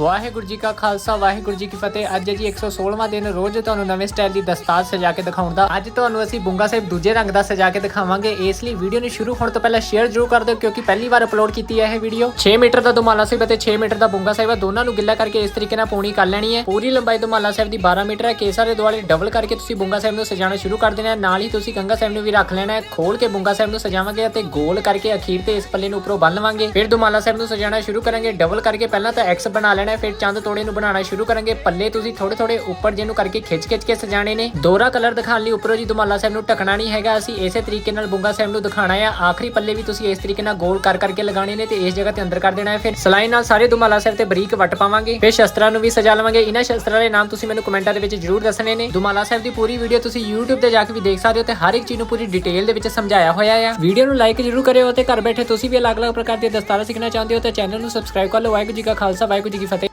ਵਾਹਿਗੁਰੂ ਜੀ ਕਾ ਖਾਲਸਾ, ਵਾਹਿਗੁਰੂ ਜੀ ਕੀ ਫਤਿਹ। ਅੱਜ ਹੈ ਜੀ 116ਵਾਂ ਦਿਨ, ਰੋਜ਼ ਤੁਹਾਨੂੰ ਨਵੇਂ ਸਟਾਈਲ ਦੀ ਦਸਤਾਰ ਸਜਾ ਕੇ ਦਿਖਾਉਣ ਦਾ। ਅੱਜ ਤੁਹਾਨੂੰ ਅਸੀਂ ਬੁੰਗਾ ਸਾਹਿਬ ਦੂਜੇ ਰੰਗ ਦਾ ਸਜਾ ਕੇ ਦਿਖਾਵਾਂਗੇ। ਇਸ ਲਈ ਵੀਡੀਓ ਨੂੰ ਸ਼ੁਰੂ ਹੋਣ ਤੋਂ ਪਹਿਲਾਂ ਸ਼ੇਅਰ ਜ਼ਰੂਰ ਕਰ ਦਿਓ, ਕਿਉਂਕਿ ਪਹਿਲੀ ਵਾਰ ਅਪਲੋਡ ਕੀਤੀ ਹੈ ਇਹ ਵੀਡੀਓ। 6 ਮੀਟਰ ਦਾ ਦੁਮਾਲਾ ਸਾਹਿਬ ਅਤੇ 6 ਮੀਟਰ ਦਾ ਬੁੰਗਾ ਸਾਹਿਬ ਹੈ ਦੋਨਾਂ ਨੂੰ ਗਿੱਲਾ ਕਰਕੇ ਇਸ ਤਰੀਕੇ ਨਾਲ ਪੌਣੀ ਕਰ ਲੈਣੀ ਹੈ। ਪੂਰੀ ਲੰਬਾਈ ਦੁਮਾਲਾ ਸਾਹਿਬ ਦੀ 12 ਮੀਟਰ ਹੈ। ਕੇਸਰ ਦੇ ਦੁਆਲੇ ਡਬਲ ਕਰਕੇ ਤੁਸੀਂ ਬੁੰਗਾ ਸਾਹਿਬ ਨੂੰ ਸਜਾਉਣਾ ਸ਼ੁਰੂ ਕਰ ਦੇਣਾ ਹੈ। ਨਾਲ ਹੀ ਤੁਸੀਂ ਗੰਗਾ ਸਾਹਿਬ ਨੂੰ ਵੀ ਰੱਖ ਲੈਣਾ ਹੈ। ਖੋਲ ਕੇ ਬੁੰਗਾ ਸਾਹਿਬ ਨੂੰ ਸਜਾਵਾਂਗੇ ਅਤੇ ਗੋਲ ਕਰਕੇ ਅਖੀਰ ਤੇ ਇਸ ਪੱਲੇ ਨੂੰ ਉੱਪਰੋਂ ਬੰਨ ਲਵਾਂਗੇ। ਫਿਰ ਦੁਮਾਲਾ ਸਾਹਿਬ ਨੂੰ ਸਜਾਉਣਾ ਸ਼ੁਰੂ ਕਰਾਂਗੇ। ਡਬਲ ਕਰਕੇ ਪਹਿਲਾਂ ਤਾਂ ਐਕਸ ਬਣਾ ਲੈਣਾ ਹੈ, ਫਿਰ ਚੰਦ ਤੋੜੇ ਨੂੰ ਬਣਾਉਣਾ ਸ਼ੁਰੂ ਕਰਾਂਗੇ ਪੱਲੇ ਤੁਸੀਂ ਥੋੜੇ ਥੋੜੇ ਉੱਪਰ ਜਿਹਨੂੰ ਕਰਕੇ ਖਿੱਚ ਖਿੱਚ ਕੇ ਸਜਾਣੇ ਨੇ। ਦੋਹਰਾ ਕਲਰ ਦਿਖਾਉਣ ਲਈ ਉੱਪਰੋਂ ਜੀ ਦੁਮਾਲਾ ਸਾਹਿਬ ਨੂੰ ਢਕਣਾ ਨਹੀਂ ਹੈਗਾ। ਅਸੀਂ ਇਸੇ ਤਰੀਕੇ ਨਾਲ ਬੁੰਗਾ ਸਾਹਿਬ ਨੂੰ ਦਿਖਾਣਾ ਹੈ। ਆਖਰੀ ਪੱਲੇ ਵੀ ਤੁਸੀਂ ਇਸ ਤਰੀਕੇ ਨਾਲ ਗੋਲ ਕਰ ਕਰਕੇ ਲਗਾਣੇ ਨੇ ਤੇ ਇਸ ਜਗ੍ਹਾ ਤੇ ਅੰਦਰ ਕਰ ਦੇਣਾ ਹੈ। ਫਿਰ ਸਲਾਈ ਨਾਲ ਸਾਰੇ ਦੁਮਾਲਾ ਸਾਹਿਬ ਤੇ ਬਰੀਕ ਵੱਟ ਪਾਵਾਂਗੇ। ਫਿਰ ਸ਼ਸਤਰਾਂ ਨੂੰ ਵੀ ਸਜਾ ਲਵਾਂਗੇ। ਇਹਨਾਂ ਸ਼ਸਤਰਾਂ ਦੇ ਨਾਮ ਤੁਸੀਂ ਮੈਨੂੰ ਕਮੈਂਟਾਂ ਦੇ ਵਿੱਚ ਜਰੂਰ ਦੱਸਣੇ ਨੇ। ਦੁਮਾਲਾ ਸਾਹਿਬ ਦੀ ਪੂਰੀ ਵੀਡੀਓ ਤੁਸੀਂ YouTube ਤੇ ਜਾ ਕੇ ਵੀ ਦੇਖ ਸਕਦੇ ਹੋ ਤੇ ਹਰ ਇੱਕ ਚੀਜ਼ ਨੂੰ ਪੂਰੀ ਡਿਟੇਲ ਦੇ ਵਿੱਚ ਸਮਝਾਇਆ ਹੋਇਆ ਹੈ ਵੀਡੀਓ ਨੂੰ ਲਾਈਕ ਜਰੂਰ ਕਰਿਓ ਤੇ ਘਰ ਬੈਠੇ ਤੁਸੀਂ ਵੀ ਅਲੱਗ-ਅਲੱਗ ਪ੍ਰਕਾਰ ਦੀਆਂ ਦਸਤਾਰਾਂ ਸਿੱਖਣਾ ਚਾਹੁੰਦੇ ਹੋ ਤਾਂ ਚੈਨਲ ਨੂੰ ਸਬਸਕ੍ਰਾਈਬ ਕਰ ਲਓ। ਵਾਹਿਗੁਰੂ ਜੀ ਕਾ ਖਾਲਸਾ, ਵਾਹਿਗੁਰੂ ਜੀ ਕੀ